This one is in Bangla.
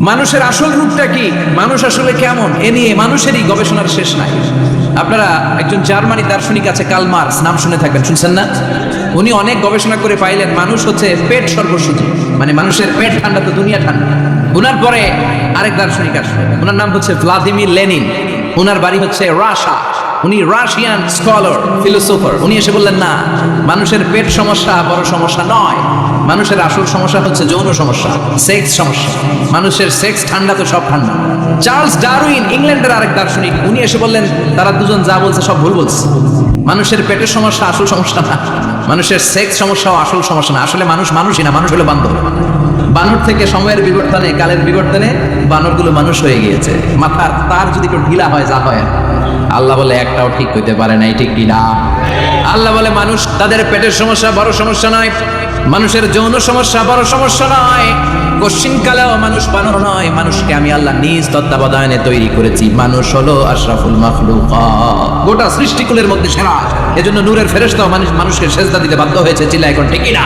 মানুষের আসল রূপটা কি? মানুষ আসলে কেমন? এ নিয়ে মানুষেরই গবেষণার শেষ নাই। আপনারা একজন জার্মানি দার্শনিক আছে, কার্ল মার্কস, নাম শুনে থাকবেন, শুনছেন না? উনি অনেক গবেষণা করে পাইলেন, মানুষ হচ্ছে পেট সর্বসুচি মানে মানুষের পেট ঠান্ডা তো দুনিয়া ঠান্ডা। উনার পরে আরেক দার্শনিক আসবে। ওনার নাম হচ্ছে ভ্লাদিমির লেনিন। ওনার বাড়ি হচ্ছে রাশা। উনি রাশিয়ান স্কলার, ফিলোসোফার। উনি এসে বললেন, না, মানুষের পেট সমস্যা বড় সমস্যা নয়। মানুষের আসল সমস্যা হচ্ছে যৌন সমস্যা সেক্স সমস্যা। মানুষের সেক্স ঠান্ডা তো সব ঠান্ডা। চার্লস ডারউইন, ইংল্যান্ডের আরেক দার্শনিক, উনি এসে বললেন, তারা দুজন যা বলছে সব ভুল বলছে। মানুষের পেটের সমস্যা আসল সমস্যা না। মানুষের সেক্স সমস্যাও আসল সমস্যা না। আসলে মানুষ মানুষই না, মানুষ হলো বান্ধব বানর থেকে সময়ের বিবর্তনে, কালের বিবর্তনে বানরগুলো মানুষ হয়ে গিয়েছে। মাথার তার যদি একটু ঢিলা হয়, যা হয়। আল্লাহ বলে, একটাও ঠিক হইতে পারে না ঠিক কিনা আল্লাহ বলে, মানুষ, তাদের পেটের সমস্যা বড় সমস্যা নয়। মানুষের যৌন সমস্যা বড় সমস্যা নয়। কশ্চিনকালেও মানুষ বানর নয়। মানুষকে আমি আল্লাহ নিজ তত্ত্বাবধানে তৈরি করেছি। মানুষ হলো আশরাফুল মাখলুক। গোটা সৃষ্টিকুলের মধ্যে সেরা। এজন্য নূরের ফেরেশতাও মানুষ মানুষকে সেজদা দিতে বাধ্য হয়েছে। চিল্লা এখন ঠিকই না।